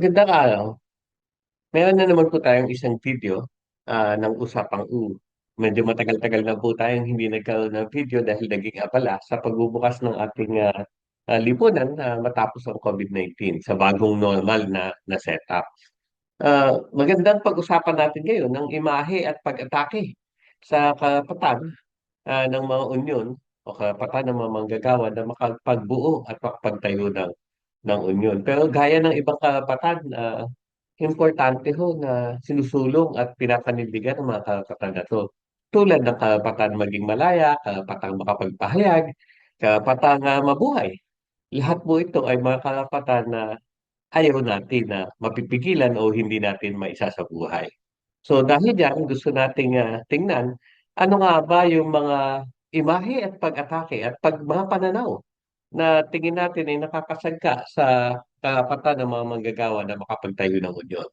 Magandang araw. Meron na naman po tayong isang video ah, ng Usapang U. Medyo matagal-tagal na po tayong hindi nagkaroon ng video dahil naging abala sa pagbubukas ng ating ah, ah, lipunan na matapos ang COVID-19 sa bagong normal na, na setup. Ah, magandang pag-usapan natin ngayon ng imahe at pag-atake sa karapatan ah, ng mga unyon o karapatan ng mga manggagawa na makapagbuo at makapagtayo ng, ng unyon. Pero gaya ng ibang karapatan, ah, Importante ho na sinusulong at pinapanindigan ng mga karapatan na 'to. Tulad ng karapatan maging malaya, karapatang makapagpahayag, karapatang, ah, mabuhay. Lahat po ito ay mga karapatan na ayaw natin na mapipigilan o hindi natin maisasabuhay. So dahil diyan gusto nating, ah, tingnan ano nga ba yung mga imahe at pag-atake at pag mga pananaw na tingin natin ay nakakasangka sa karapatan ng mga manggagawa na makapagtayo ng unyon.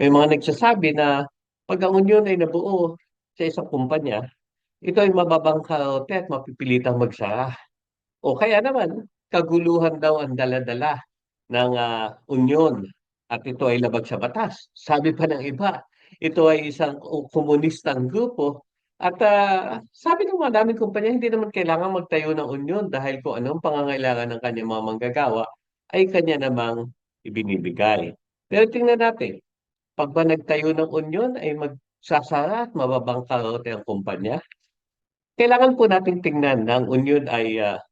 May mga nagsasabi na pag ang unyon ay nabuo sa isang kumpanya, ito ay mababangkarote at mapipilitang magsara. O kaya naman, kaguluhan daw ang dala-dala ng ah, unyon at ito ay labag sa batas. Sabi pa ng iba, ito ay isang ko- komunistang grupo at ah, sabi ng mga daming kumpanya, hindi naman kailangan magtayo ng unyon dahil kung anong pangangailangan ng kanyang mga manggagawa ay kanya namang ibinibigay. Pero tingnan natin, pag ba nagtayo ng unyon ay magsasara at mababangkarote ang kumpanya? Kailangan po nating tingnan na ang unyon ay ah,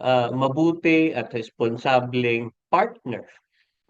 ah, mabuti at responsableng partner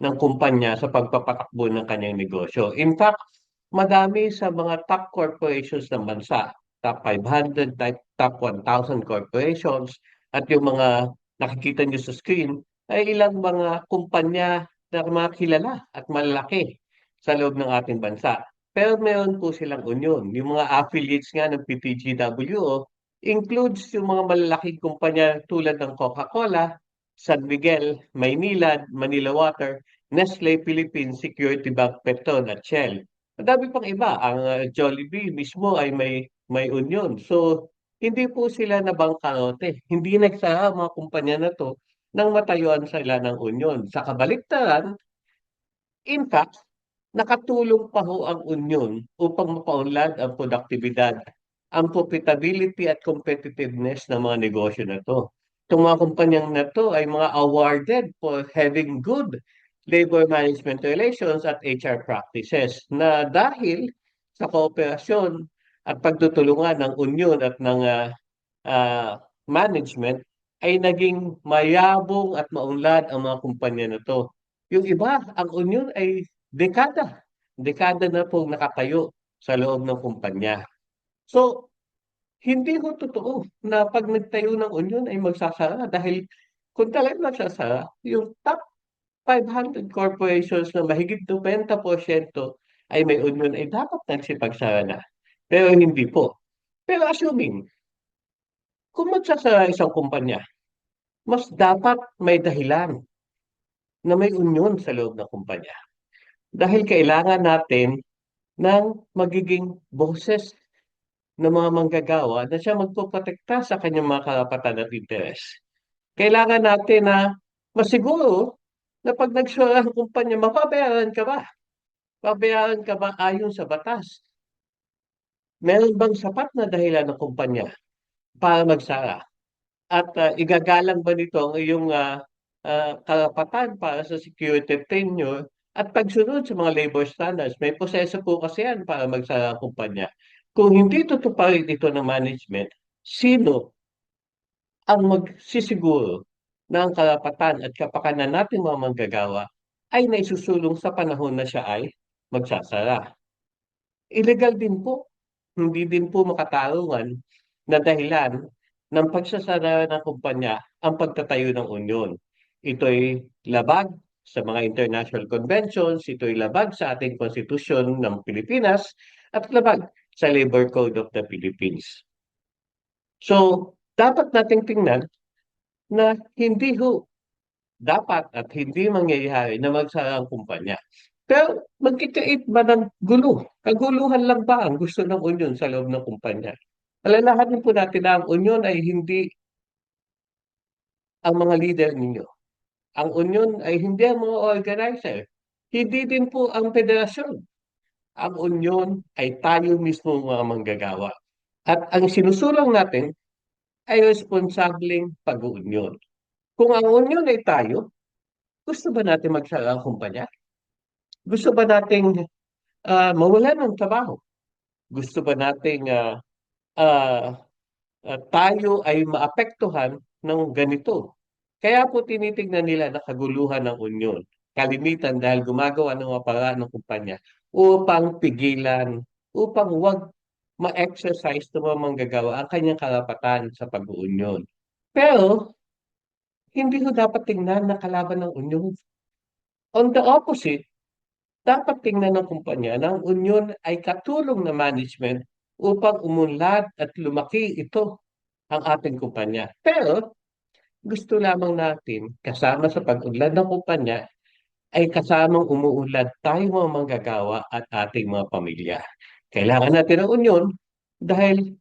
ng kumpanya sa pagpapatakbo ng kanyang negosyo. In fact, madami sa mga top corporations ng bansa, top 500, top top 1,000 corporations, at yung mga nakikita nyo sa screen, ay ilang mga kumpanya na mga kilala at malalaki sa loob ng ating bansa. Pero meron po silang union. Yung mga affiliates nga ng PTGWO includes yung mga malalaking kumpanya tulad ng Coca-Cola, San Miguel, Maynilad, Manila Water, Nestle Philippines, Security Bank, Petron at Shell. Ang dami pang iba. Ang uh, Jollibee mismo ay may may union. So, hindi po sila nabangkarote. Hindi nagsara ang mga kumpanya na to nang matayuan sila ng union. Sa kabaliktaran, in fact, nakatulong pa ho ang union upang mapaunlad ang produktibidad, ang profitability at competitiveness ng mga negosyo na to. Itong mga kumpanyang na to ay mga awarded for having good labor management relations at HR practices na dahil sa kooperasyon at pagtutulungan ng union at ng ah, ah, management ay naging mayabong at maunlad ang mga kumpanya na to. Yung iba, ang union ay dekada. Dekada na pong nakatayo sa loob ng kumpanya. So, hindi ko totoo na pag nagtayo ng union ay magsasara dahil kung talagang magsasara, yung top 500 corporations na mahigit 90% ay may union ay dapat nagsipagsara na. Pero hindi po. Pero assuming, kung magsasara isang kumpanya, mas dapat may dahilan na may union sa loob ng kumpanya. Dahil kailangan natin ng magiging boses ng mga manggagawa na siya magpoprotekta sa kanyang mga karapatan at interes. Kailangan natin na masiguro na pag nagsura ang kumpanya, mapabayaran ka ba? Babayaran ka ba ayon sa batas? Meron bang sapat na dahilan ng kumpanya para magsara? At ah, igagalang ba nito ang iyong ah, ah, karapatan para sa security tenure at pagsunod sa mga labor standards? May proseso po kasi yan para magsara ang kumpanya. Kung hindi tutuparin ito ng management, sino ang magsisiguro na ang karapatan at kapakanan nating mga manggagawa ay naisusulong sa panahon na siya ay magsasara? Illegal din po. Hindi din po makatarungan na dahilan ng pagsasara ng kumpanya ang pagtatayo ng union. Ito ay labag sa mga international conventions, ito ay labag sa ating konstitusyon ng Pilipinas, at labag sa Labor Code of the Philippines. So, dapat nating tingnan na hindi ho dapat at hindi mangyayari na magsara ang kumpanya. Pero magkikait ba ng gulo? Kaguluhan lang ba ang gusto ng union sa loob ng kumpanya? Alalahanin po natin na ang union ay hindi ang mga leader ninyo. Ang union ay hindi ang mga organizer. Hindi din po ang federasyon. Ang union ay tayo mismo mga manggagawa. At ang sinusulong natin ay responsableng pag-uunyon. Kung ang union ay tayo, gusto ba natin magsara ang kumpanya? Gusto ba nating uh, mawala ng trabaho? Gusto ba nating uh, uh, uh, tayo ay maapektuhan ng ganito? Kaya po tinitingnan nila na kaguluhan ng union. Kalimitan dahil gumagawa ng mga paraan ng kumpanya upang pigilan, upang wag ma-exercise ng mga manggagawa ang kanyang karapatan sa pag-uunyon. Pero, hindi ko dapat tingnan na kalaban ng union. On the opposite, dapat tingnan ng kumpanya na ang union ay katulong na management upang umunlad at lumaki ito ang ating kumpanya. Pero, gusto lamang natin, kasama sa pag-unlad ng kumpanya, ay kasamang umuunlad tayo mga manggagawa at ating mga pamilya. Kailangan natin ng union dahil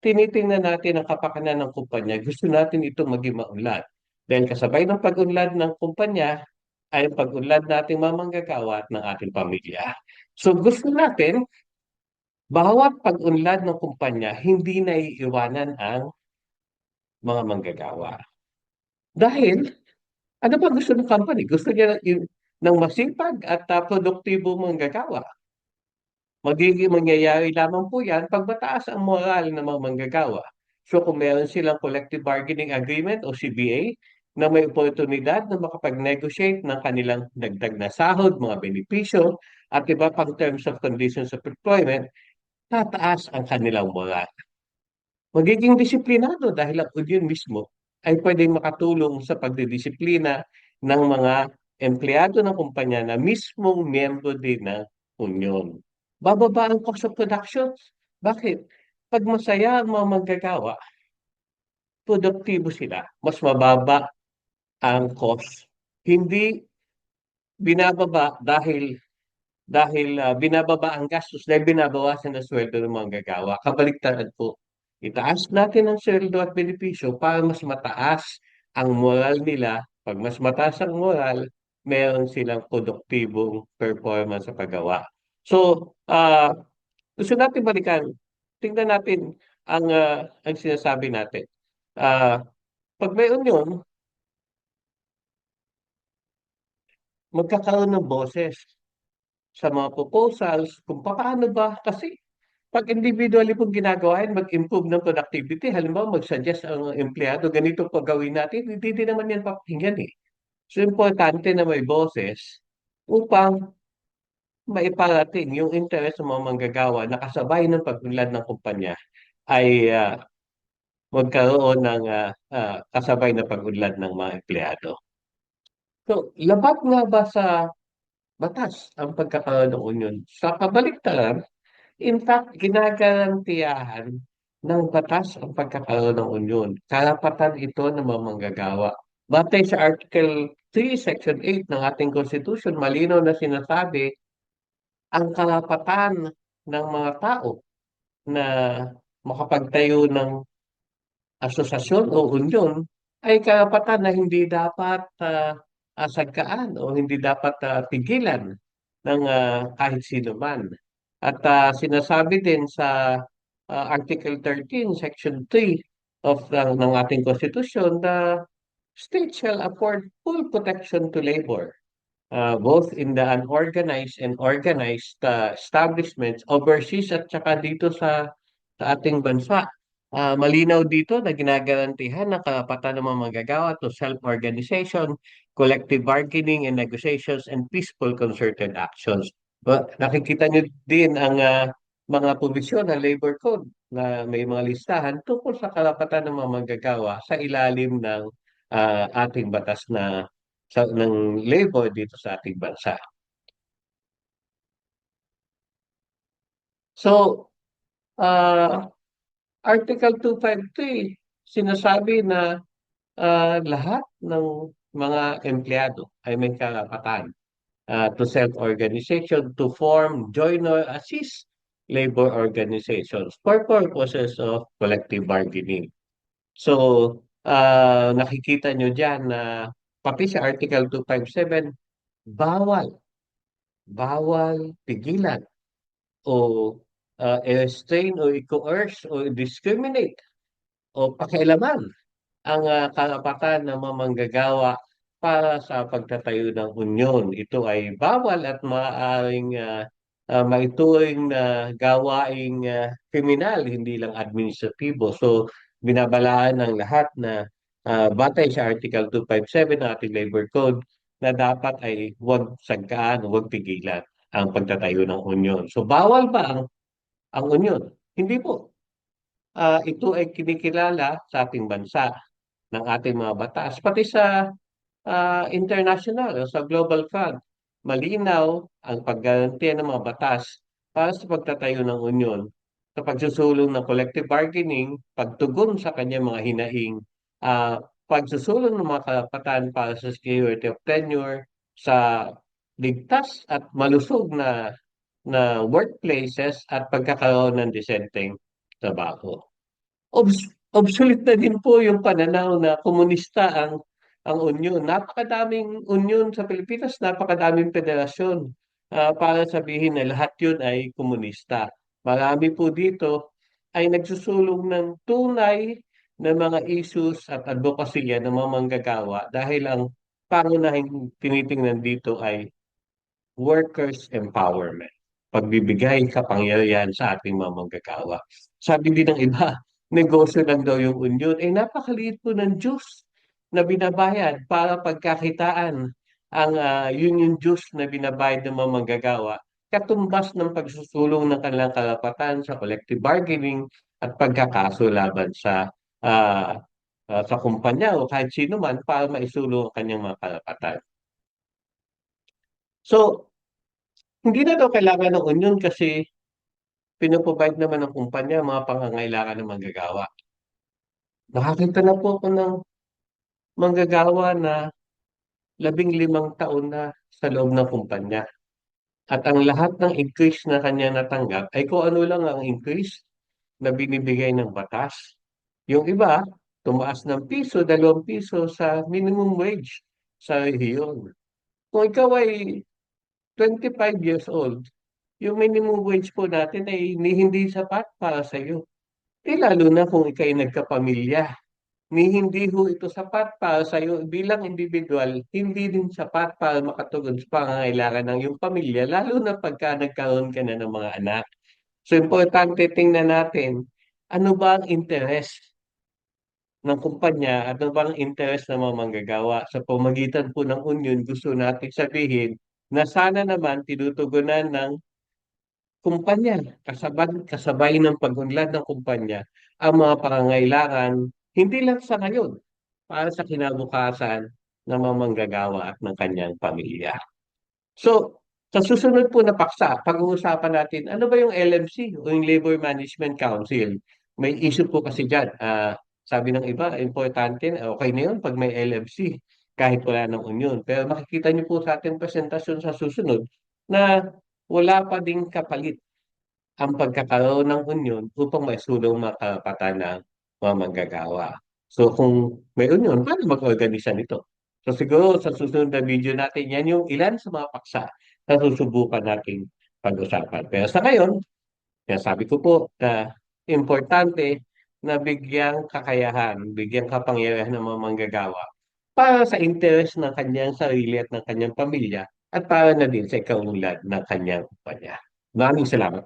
tinitingnan natin ang kapakanan ng kumpanya. Gusto natin ito maging maunlad. Dahil kasabay ng pag-unlad ng kumpanya ay ang pag-unlad nating mga manggagawa at ng ating pamilya. So gusto natin, bawat pag-unlad ng kumpanya, hindi na iiwanan ang mga manggagawa. Dahil, ano ba gusto ng company? Gusto niya ng masipag at uh, produktibo manggagawa. Magiging mangyayari lamang po yan pag mataas ang moral ng mga manggagawa. So kung meron silang collective bargaining agreement o CBA na may oportunidad na makapag-negotiate ng kanilang dagdag na sahod, mga benepisyo, at iba pang terms of conditions of employment, tataas ang kanilang moral. Magiging disiplinado dahil ang union mismo ay pwedeng makatulong sa pagdidisiplina ng mga empleyado ng kumpanya na mismong miyembro din ng union bababa ang cost of production. Bakit? Pag masaya ang mga manggagawa, produktibo sila, mas mababa ang cost. Hindi binababa dahil dahil uh, binababa ang gastos dahil binabawasan ang sweldo ng mga gagawa. Kabaliktaran po, itaas natin ang sweldo at benepisyo para mas mataas ang moral nila. Pag mas mataas ang moral, meron silang produktibong performance sa paggawa. So, uh, gusto natin balikan. Tingnan natin ang, uh, ang sinasabi natin. Uh, pag may union, magkakaroon ng boses sa mga proposals kung paano ba kasi pag individually pong ginagawa yan, mag-improve ng productivity, halimbawa mag-suggest ang empleyado, ganito po gawin natin, hindi din naman yan papakinggan eh. So, importante na may boses upang maiparating yung interes ng mga manggagawa na kasabay ng pag-unlad ng kumpanya ay uh, magkaroon ng uh, uh, kasabay na pag-unlad ng mga empleyado. So, labat nga ba sa batas ang pagkakaroon ng union? Sa kabaliktaran, in fact, ginagarantiyahan ng batas ang pagkakaroon ng union. Karapatan ito ng mga manggagawa. Batay sa Article 3, Section 8 ng ating Constitution, malinaw na sinasabi ang karapatan ng mga tao na makapagtayo ng asosasyon o union ay karapatan na hindi dapat uh, asagkaan o hindi dapat uh, pigilan ng uh, kahit sino man. At uh, sinasabi din sa uh, Article 13, Section 3 of uh, ng ating Constitution, the state shall afford full protection to labor uh, both in the unorganized and organized uh, establishments overseas at saka dito sa, sa ating bansa. Uh, malinaw dito na ginagarantihan ng karapatan ng mga magagawa to self-organization, collective bargaining and negotiations, and peaceful concerted actions. But nakikita nyo din ang uh, mga provision ng labor code na may mga listahan tungkol sa karapatan ng mga magagawa sa ilalim ng uh, ating batas na sa, ng labor dito sa ating bansa. So, uh, Article 253, sinasabi na uh, lahat ng mga empleyado ay may karapatan uh, to self-organization, to form, join or assist labor organizations for purposes of collective bargaining. So, uh, nakikita nyo dyan na pati sa Article 257, bawal bawal pigilan o uh, i-restrain o i-coerce o i-discriminate o pakialaman ang ah, karapatan ng mga manggagawa para sa pagtatayo ng unyon. Ito ay bawal at maaaring ah, ah, maituring na gawaing ah, kriminal, hindi lang administratibo. So, binabalaan ng lahat na ah, batay sa Article 257 ng ating Labor Code na dapat ay huwag sagkaan, huwag pigilan ang pagtatayo ng unyon. So, bawal ba ang, ang unyon? Hindi po. Ah, ito ay kinikilala sa ating bansa ng ating mga batas, pati sa ah, international sa Global Fund. Malinaw ang paggarantiya ng mga batas para sa pagtatayo ng unyon sa pagsusulong ng collective bargaining, pagtugon sa kanyang mga hinaing, ah, pagsusulong ng mga karapatan para sa security of tenure, sa ligtas at malusog na na workplaces at pagkakaroon ng disenteng trabaho. Obs obsolete na din po yung pananaw na komunista ang ang unyon. Napakadaming unyon sa Pilipinas, napakadaming federasyon ah, para sabihin na lahat yun ay komunista. Marami po dito ay nagsusulong ng tunay na mga issues at advokasya ng mga manggagawa dahil ang pangunahing tinitingnan dito ay workers empowerment. Pagbibigay kapangyarihan sa ating mga manggagawa. Sabi din ng iba, negosyo lang daw yung union. Eh napakaliit po ng Diyos na binabayad para pagkakitaan ang yun yung Diyos na binabayad ng mga manggagawa. Katumbas ng pagsusulong ng kanilang karapatan sa collective bargaining at pagkakaso laban sa ah, ah, sa kumpanya o kahit sino man para maisulong ang kanyang mga karapatan. So, hindi na daw kailangan ng union kasi pinoprovide naman ng kumpanya mga pangangailangan ng manggagawa. Nakakita na po ako ng manggagawa na labing limang taon na sa loob ng kumpanya. At ang lahat ng increase na kanya natanggap ay kung ano lang ang increase na binibigay ng batas. Yung iba, tumaas ng piso, dalawang piso sa minimum wage sa rehiyon. Kung ikaw ay 25 years old, yung minimum wage po natin ay hindi sapat para sa iyo. Eh lalo na kung ikaw ay nagkapamilya, ni hindi ho ito sapat para sa iyo bilang individual, hindi din sapat para makatugon sa pangangailangan ng iyong pamilya, lalo na pagka nagkaroon ka na ng mga anak. So importante tingnan natin, ano ba ang interest ng kumpanya at ano ba ang interest ng mga manggagawa. Sa pamagitan po ng union, gusto natin sabihin na sana naman tinutugunan ng kumpanya, kasabay, kasabay ng pagunlad ng kumpanya, ang mga pangangailangan, hindi lang sa ngayon, para sa kinabukasan ng mga manggagawa at ng kanyang pamilya. So, sa susunod po na paksa, pag-uusapan natin, ano ba yung LMC o yung Labor Management Council? May issue po kasi dyan. Ah, sabi ng iba, importante, okay na yun pag may LMC, kahit wala ng union. Pero makikita niyo po sa ating presentasyon sa susunod na wala pa ding kapalit ang pagkakaroon ng union upang maisulong mga karapatan ng mga manggagawa. So kung may union, paano mag-organisa nito? So siguro sa susunod na video natin, yan yung ilan sa mga paksa na susubukan nating pag-usapan. Pero sa ngayon, sabi ko po na importante na bigyang kakayahan, bigyang kapangyarihan ng mga manggagawa para sa interes ng kanyang sarili at ng kanyang pamilya at para na din sa ikaunlad ng kanyang kumpanya. Maraming salamat.